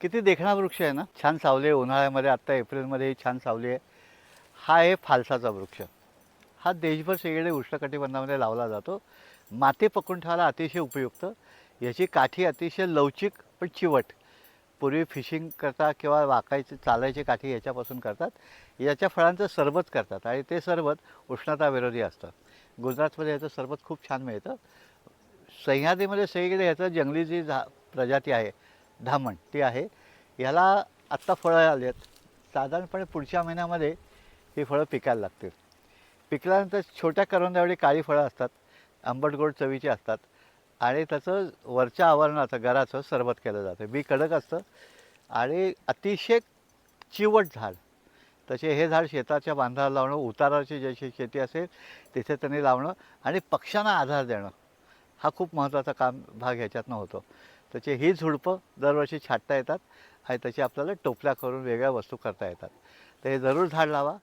किती देखणा वृक्ष आहे ना? छान सावली आहे. उन्हाळ्यामध्ये आत्ता एप्रिलमध्ये छान सावली आहे. हा आहे फालसाचा वृक्ष. हा देशभर सगळीकडे उष्णकटिबंधामध्ये लावला जातो. माती पकडून ठेवायला अतिशय उपयुक्त. याची काठी अतिशय लवचिक पण चिवट. पूर्वी फिशिंग करता किंवा वाकायची चालायची काठी याच्यापासून करतात. याच्या फळांचं सरबत करतात आणि ते सरबत उष्णताविरोधी असतं. गुजरातमध्ये याचं सरबत खूप छान मिळतं. सह्याद्रीमध्ये सगळीकडे ह्याचं जंगली जी झा प्रजाती आहे धामण ती आहे. ह्याला आत्ता फळं आली आहेत साधारणपणे पुढच्या महिन्यामध्ये ही फळं पिकायला लागतील. पिकल्यानंतर छोट्या करवंदाएवढी काळी फळं असतात. आंबट गोड चवीची असतात. आणि त्याचं वरच्या आवरणाचं घराचं सरबत केलं जातं. बी कडक असतं. आणि अतिशय चिवट झाड. तसे हे झाड शेताच्या बांधाला लावणं उताराची जशी शेती असेल तिथे त्यांनी लावणं आणि पक्ष्यांना आधार देणं. हा खूप महत्त्वाचा काम भाग ह्याच्यातनं होतो. त्याचे ही झुडपं दरवर्षी छाटता येतात आणि त्याची आपल्याला टोपल्या करून वेगळ्या वस्तू करता येतात. तर हे जरूर झाड लावा.